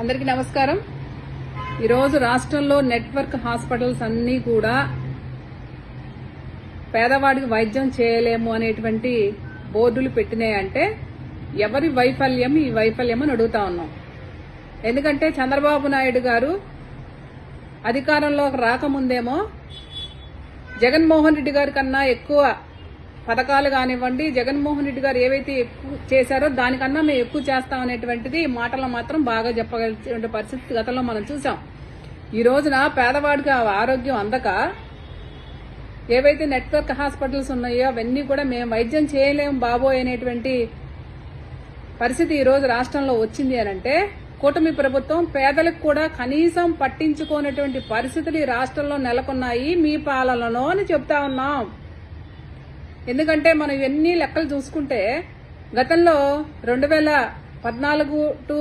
అందరికీ నమస్కారం. ఈరోజు రాష్ట్రంలో నెట్వర్క్ హాస్పిటల్స్ అన్నీ కూడా పేదవాడికి వైద్యం చేయలేము అనేటువంటి బోర్డులు పెట్టినాయంటే ఎవరి వైఫల్యం ఈ వైఫల్యం అని అడుగుతా ఉన్నాం. ఎందుకంటే చంద్రబాబు నాయుడు గారు అధికారంలోకి రాకముందేమో జగన్మోహన్ రెడ్డి గారి కన్నా ఎక్కువ పథకాలు కానివ్వండి జగన్మోహన్ రెడ్డి గారు ఏవైతే చేశారో దానికన్నా మేము ఎక్కువ చేస్తాం అనేటువంటిది మాటలు మాత్రం బాగా చెప్పగల పరిస్థితి గతంలో మనం చూసాం ఈ రోజున పేదవాడికి ఆరోగ్యం అందక ఏవైతే నెట్వర్క్ హాస్పిటల్స్ ఉన్నాయో అవన్నీ కూడా మేము వైద్యం చేయలేము బాబోయ్ అనేటువంటి పరిస్థితి ఈ రోజు రాష్ట్రంలో వచ్చింది అని అంటే కూటమి ప్రభుత్వం పేదలకు కూడా కనీసం పట్టించుకోనటువంటి పరిస్థితులు ఈ రాష్ట్రంలో నెలకొన్నాయి. మీ పాలనలో అని చెప్తా ఉన్నాం. ఎందుకంటే మనం ఇవన్నీ లెక్కలు చూసుకుంటే గతంలో రెండు వేల పద్నాలుగు టు